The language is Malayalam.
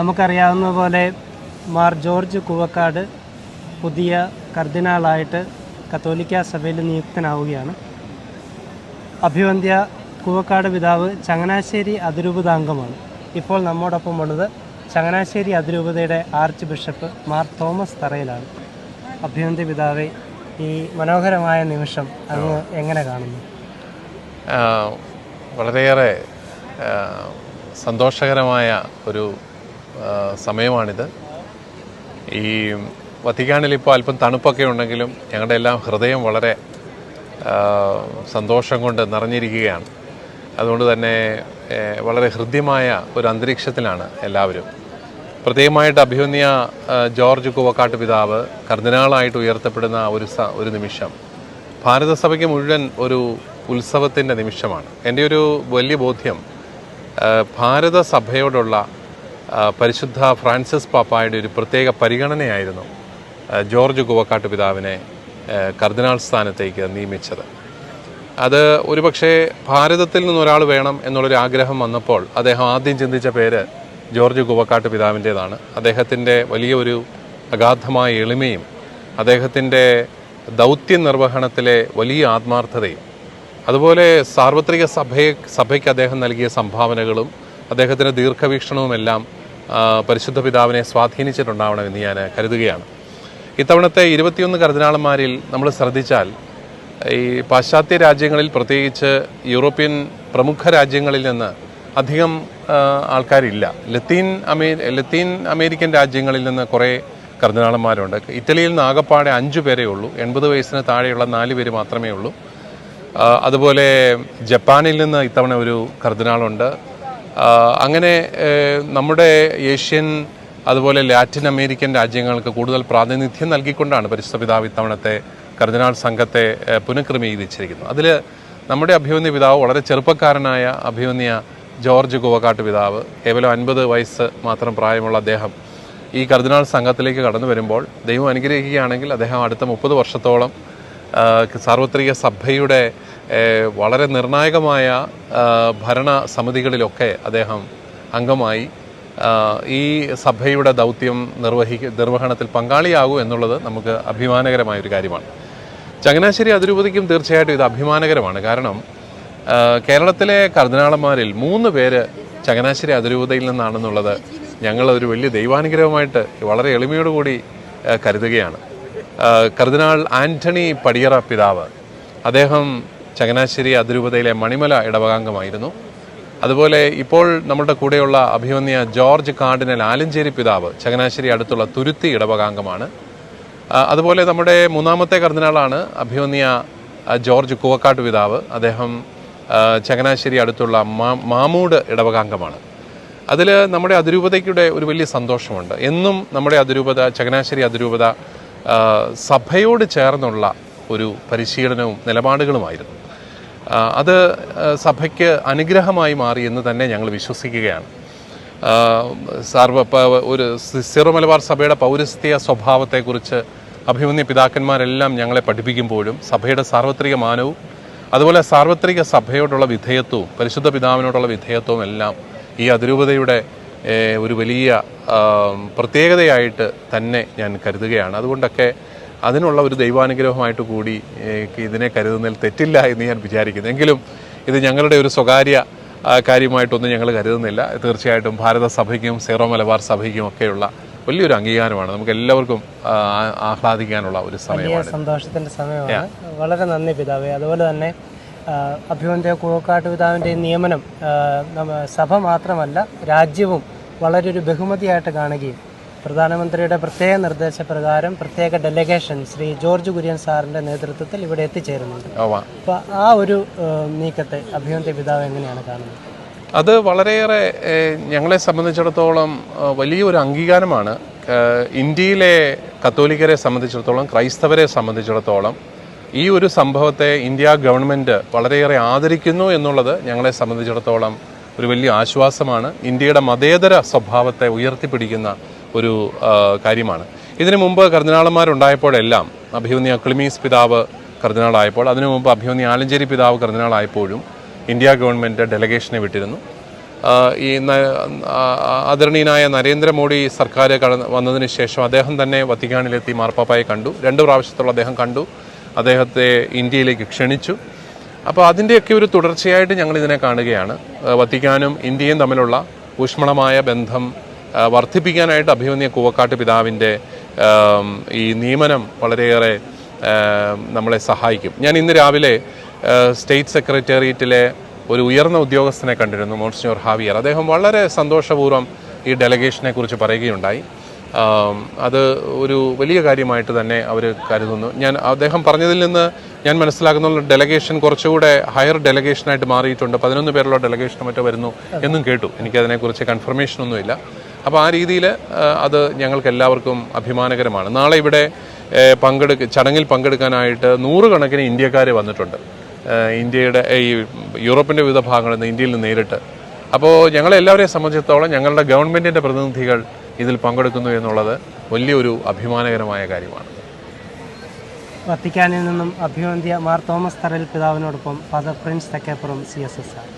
നമുക്കറിയാവുന്ന പോലെ മാർ ജോർജ് കുവക്കാട് പുതിയ കർദിനാളായിട്ട് കത്തോലിക്ക സഭയിൽ നിയുക്തനാവുകയാണ്. അഭിവന്ധ്യ കുവക്കാട് പിതാവ് ചങ്ങനാശ്ശേരി അതിരൂപതാംഗമാണ്. ഇപ്പോൾ നമ്മോടൊപ്പം ഉള്ളത് ചങ്ങനാശ്ശേരി അതിരൂപതയുടെ ആർച്ച് ബിഷപ്പ് മാർ തോമസ് തറയിലാണ്. അഭിവന്ധ്യ പിതാവെ ഈ മനോഹരമായ നിമിഷം അങ്ങ് എങ്ങനെ കാണുന്നു? വളരെയേറെ സന്തോഷകരമായ ഒരു സമയമാണിത്. ഈ വത്തിക്കാനിൽ ഇപ്പോൾ അല്പം തണുപ്പൊക്കെ ഉണ്ടെങ്കിലും ഞങ്ങളുടെ എല്ലാം ഹൃദയം വളരെ സന്തോഷം കൊണ്ട് നിറഞ്ഞിരിക്കുകയാണ്. അതുകൊണ്ട് തന്നെ വളരെ ഹൃദ്യമായ ഒരു അന്തരീക്ഷത്തിലാണ് എല്ലാവരും. പ്രത്യേകമായിട്ട് അഭിമന്യ ജോർജ് കുവക്കാട്ട് പിതാവ് കർദിനാളായിട്ട് ഉയർത്തപ്പെടുന്ന ഒരു സ- ഒരു നിമിഷം. ഭാരതസഭയ്ക്ക് മുഴുവൻ ഒരു ഉത്സവത്തിന്റെ നിമിഷമാണ്. എന്റെ ഒരു വലിയ ബോധ്യം ഭാരതസഭയോടുള്ള പരിശുദ്ധ ഫ്രാൻസിസ് പാപ്പായുടെ ഒരു പ്രത്യേക പരിഗണനയായിരുന്നു ജോർജ് കുവക്കാട്ട് പിതാവിനെ കർദിനാൾ സ്ഥാനത്തേക്ക് നിയമിച്ചത്. അത് ഒരുപക്ഷെ ഭാരതത്തിൽ നിന്നൊരാൾ വേണം എന്നുള്ളൊരു ആഗ്രഹം വന്നപ്പോൾ അദ്ദേഹം ആദ്യം ചിന്തിച്ച പേര് ജോർജ് കുവക്കാട്ട് പിതാവിന്റേതാണ്. അദ്ദേഹത്തിന്റെ വലിയൊരു അഗാധമായ എളിമയും അദ്ദേഹത്തിന്റെ ദൗത്യ നിർവഹണത്തിലെ വലിയ ആത്മാർത്ഥതയും അതുപോലെ സാർവത്രിക സഭയെ സഭയ്ക്ക് അദ്ദേഹം നൽകിയ സംഭാവനകളും അദ്ദേഹത്തിന്റെ ദീർഘവീക്ഷണവുമെല്ലാം പരിശുദ്ധ പിതാവിനെ സ്വാധീനിച്ചിട്ടുണ്ടാവണമെന്ന് ഞാൻ കരുതുകയാണ്. ഇത്തവണത്തെ ഇരുപത്തിയൊന്ന് കർദിനാളന്മാരിൽ നമ്മൾ ശ്രദ്ധിച്ചാൽ ഈ പാശ്ചാത്യ രാജ്യങ്ങളിൽ പ്രത്യേകിച്ച് യൂറോപ്യൻ പ്രമുഖ രാജ്യങ്ങളിൽ നിന്ന് അധികം ആൾക്കാരില്ല. ലത്തീൻ അമേ ലത്തീൻ അമേരിക്കൻ രാജ്യങ്ങളിൽ നിന്ന് കുറേ കർദിനാളന്മാരുണ്ട് ഇറ്റലിയിൽ നിന്ന് ആകപ്പാടെ അഞ്ചു പേരേ ഉള്ളൂ. എൺപത് വയസ്സിന് താഴെയുള്ള നാല് പേര് മാത്രമേ ഉള്ളൂ. അതുപോലെ ജപ്പാനിൽ നിന്ന് ഇത്തവണ ഒരു കർദിനാളുണ്ട്. അങ്ങനെ നമ്മുടെ ഏഷ്യൻ അതുപോലെ ലാറ്റിൻ അമേരിക്കൻ രാജ്യങ്ങൾക്ക് കൂടുതൽ പ്രാതിനിധ്യം നൽകിക്കൊണ്ടാണ് പരിശുദ്ധ പിതാവ് ഇത്തവണത്തെ കർദിനാൾ സംഘത്തെ പുനഃക്രമീകരിച്ചിരിക്കുന്നത്. അതിൽ നമ്മുടെ അഭിമന്യ പിതാവ് വളരെ ചെറുപ്പക്കാരനായ അഭിമന്യ ജോർജ് കുവക്കാട്ട് പിതാവ് കേവലം അൻപത് വയസ്സ് മാത്രം പ്രായമുള്ള അദ്ദേഹം ഈ കർദിനാൾ സംഘത്തിലേക്ക് കടന്നു വരുമ്പോൾ ദൈവം അനുഗ്രഹിക്കുകയാണെങ്കിൽ അദ്ദേഹം അടുത്ത മുപ്പത് വർഷത്തോളം സാർവത്രിക സഭയുടെ വളരെ നിർണായകമായ ഭരണ സമിതികളിലൊക്കെ അദ്ദേഹം അംഗമായി. ഈ സഭയുടെ ദൗത്യം നിർവഹിക്ക നിർവഹണത്തിൽ പങ്കാളിയാകൂ എന്നുള്ളത് നമുക്ക് അഭിമാനകരമായ ഒരു കാര്യമാണ്. ചങ്ങനാശ്ശേരി അതിരൂപതയ്ക്കും തീർച്ചയായിട്ടും ഇത് അഭിമാനകരമാണ്. കാരണം കേരളത്തിലെ കർദിനാളന്മാരിൽ മൂന്ന് പേര് ചങ്ങനാശ്ശേരി അതിരൂപതയിൽ നിന്നാണെന്നുള്ളത് ഞങ്ങളൊരു വലിയ ദൈവാനുഗ്രഹമായിട്ട് വളരെ എളിമയോടുകൂടി കൂടി കരുതുകയാണ്. കർദിനാൾ ആന്റണി പടിയറ പിതാവ്. അദ്ദേഹം ചങ്ങനാശ്ശേരി അതിരൂപതയിലെ മണിമല ഇടവകാംഗമായിരുന്നു. അതുപോലെ ഇപ്പോൾ നമ്മുടെ കൂടെയുള്ള അഭിമന്യ ജോർജ് കാർഡിനൽ ആലഞ്ചേരി പിതാവ് ചങ്ങനാശ്ശേരി അടുത്തുള്ള തുരുത്തി ഇടവകാംഗമാണ്. അതുപോലെ നമ്മുടെ മൂന്നാമത്തെ കർദിനാളാണ് അഭിമന്യ ജോർജ് കുവക്കാട്ട് പിതാവ്. അദ്ദേഹം ചങ്ങനാശ്ശേരി അടുത്തുള്ള മാമൂട് ഇടവകാംഗമാണ്. അതിൽ നമ്മുടെ അതിരൂപതയ്ക്കുടെ ഒരു വലിയ സന്തോഷമുണ്ട്. എന്നും നമ്മുടെ അതിരൂപത ചങ്ങനാശ്ശേരി അതിരൂപത സഭയോട് ചേർന്നുള്ള ഒരു പരിശീലനവും നിലപാടുകളുമായിരുന്നു. അത് സഭയ്ക്ക് അനുഗ്രഹമായി മാറി എന്ന് തന്നെ ഞങ്ങൾ വിശ്വസിക്കുകയാണ്. സാർവ ഒരു സിറോ മലബാർ സഭയുടെ പൗരസ്ത്യ സ്വഭാവത്തെക്കുറിച്ച് അഭിമന്യ പിതാക്കന്മാരെല്ലാം ഞങ്ങളെ പഠിപ്പിക്കുമ്പോഴും സഭയുടെ സാർവത്രിക മാനവും അതുപോലെ സാർവത്രിക സഭയോടുള്ള വിധേയത്വവും പരിശുദ്ധ പിതാവിനോടുള്ള വിധേയത്വവും എല്ലാം ഈ അതിരൂപതയുടെ ഒരു വലിയ പ്രത്യേകതയായിട്ട് തന്നെ ഞാൻ കരുതുകയാണ്. അതുകൊണ്ടൊക്കെ അതിനുള്ള ഒരു ദൈവാനുഗ്രഹമായിട്ട് കൂടി ഇതിനെ കരുതുന്നതിൽ തെറ്റില്ല എന്ന് ഞാൻ വിചാരിക്കുന്നു. എങ്കിലും ഇത് ഞങ്ങളുടെ ഒരു സ്വകാര്യ കാര്യമായിട്ടൊന്നും ഞങ്ങൾ കരുതുന്നില്ല. തീർച്ചയായിട്ടും ഭാരത സഭയ്ക്കും സീറോ മലബാർ സഭയ്ക്കും ഒക്കെയുള്ള വലിയൊരു അംഗീകാരമാണ്. നമുക്ക് എല്ലാവർക്കും ആഹ്ലാദിക്കാനുള്ള ഒരു സമയമാണ്. സന്തോഷത്തിന്റെ സമയമാണ്. വളരെ നന്ദി പിതാവേ. അതുപോലെ തന്നെ ആ, അഭിവന്ധ്യ കുവക്കാട്ട് പിതാവിന്റെ നിയമനം സഭ മാത്രമല്ല രാജ്യവും വളരെ ഒരു ബഹുമതിയായിട്ട് കാണുകയും പ്രധാനമന്ത്രിയുടെ പ്രത്യേക നിർദ്ദേശപ്രകാരം പ്രത്യേക ഡെലിഗേഷൻ ശ്രീ ജോർജ് കുര്യൻ സാറിന്റെ നേതൃത്വത്തിൽ ഇവിടെ എത്തിച്ചേരുന്നുണ്ട്. അപ്പൊ അപ്പോൾ ആ ഒരു നീക്കത്തെ അഭിവന്ധ്യ പിതാവ് എങ്ങനെയാണ് കാണുന്നത്? അത് വളരെയേറെ ഞങ്ങളെ സംബന്ധിച്ചിടത്തോളം വലിയൊരു അംഗീകാരമാണ്. ഇന്ത്യയിലെ കത്തോലിക്കരെ സംബന്ധിച്ചിടത്തോളം ക്രൈസ്തവരെ സംബന്ധിച്ചിടത്തോളം ഈ ഒരു സംഭവത്തെ ഇന്ത്യ ഗവൺമെന്റ് വളരെയേറെ ആദരിക്കുന്നു എന്നുള്ളത് ഞങ്ങളെ സംബന്ധിച്ചിടത്തോളം ഒരു വലിയ ആശ്വാസമാണ്. ഇന്ത്യയുടെ മതേതര സ്വഭാവത്തെ ഉയർത്തിപ്പിടിക്കുന്ന ഒരു കാര്യമാണ്. ഇതിനു മുമ്പ് കർദിനാളന്മാരുണ്ടായപ്പോഴെല്ലാം അഭിമന്യ ക്ലിമീസ് പിതാവ് കർദിനാളായപ്പോൾ അതിനു മുമ്പ് അഭിമന്യ ആലഞ്ചേരി പിതാവ് കർദിനാളായപ്പോഴും ഇന്ത്യ ഗവൺമെന്റ് ഡെലഗേഷനെ വിട്ടിരുന്നു. ഈ ആദരണീയനായ നരേന്ദ്രമോദി സർക്കാർ കടന്ന് വന്നതിന് ശേഷം അദ്ദേഹം തന്നെ വത്തിക്കാനിലെത്തി മാർപ്പാപ്പായെ കണ്ടു. രണ്ട് പ്രാവശ്യത്തോളം അദ്ദേഹം കണ്ടു. അദ്ദേഹത്തെ ഇന്ത്യയിലേക്ക് ക്ഷണിച്ചു. അപ്പോൾ അതിന്റെയൊക്കെ ഒരു തുടർച്ചയായിട്ട് ഞങ്ങൾ ഇതിനെ കാണുകയാണ് വത്തിക്കാനും ഇന്ത്യയും തമ്മിലുള്ള ഊഷ്മളമായ ബന്ധം വർദ്ധിപ്പിക്കാനായിട്ട് അഭിമന്യ കൂവക്കാട്ട് പിതാവിന്റെ ഈ നിയമനം വളരെയേറെ നമ്മളെ സഹായിക്കും. ഞാൻ ഇന്ന് രാവിലെ സ്റ്റേറ്റ് സെക്രട്ടേറിയറ്റിലെ ഒരു ഉയർന്ന ഉദ്യോഗസ്ഥനെ കണ്ടിരുന്നു മോൺസിനോർ ഹാവിയർ. അദ്ദേഹം വളരെ സന്തോഷപൂർവം ഈ ഡെലഗേഷനെ കുറിച്ച് പറയുകയുണ്ടായി. അത് ഒരു വലിയ കാര്യമായിട്ട് തന്നെ അവർ കരുതുന്നു. ഞാൻ അദ്ദേഹം പറഞ്ഞതിൽ നിന്ന് ഞാൻ മനസ്സിലാക്കുന്ന ഡെലഗേഷൻ കുറച്ചുകൂടെ ഹയർ ഡെലഗേഷനായിട്ട് മാറിയിട്ടുണ്ട്. പതിനൊന്ന് പേരുള്ള ഡെലഗേഷൻ മറ്റോ വരുന്നു എന്നും കേട്ടു. എനിക്കതിനെക്കുറിച്ച് കൺഫർമേഷൻ ഒന്നുമില്ല അപ്പോൾ ആ രീതിയിൽ അത് ഞങ്ങൾക്ക് എല്ലാവർക്കും അഭിമാനകരമാണ്. നാളെ ഇവിടെ പങ്കെടുക്ക ചടങ്ങിൽ പങ്കെടുക്കാനായിട്ട് നൂറുകണക്കിന് ഇന്ത്യക്കാർ വന്നിട്ടുണ്ട്. ഇന്ത്യയുടെ ഈ യൂറോപ്പിന്റെ വിവിധ ഭാഗങ്ങളിൽ നിന്ന് ഇന്ത്യയിൽ നിന്ന് നേരിട്ട്. അപ്പോൾ ഞങ്ങളെല്ലാവരെയും സംബന്ധിച്ചിടത്തോളം ഞങ്ങളുടെ ഗവൺമെന്റിന്റെ പ്രതിനിധികൾ ഇതിൽ പങ്കെടുക്കുന്നു എന്നുള്ളത് വലിയൊരു അഭിമാനകരമായ കാര്യമാണ്. വത്തിക്കാനിൽ നിന്നും അഭിവന്ധ്യ Mar Thomas Tharayil പിതാവിനോടൊപ്പം father Prince Thekkepuram C S S R.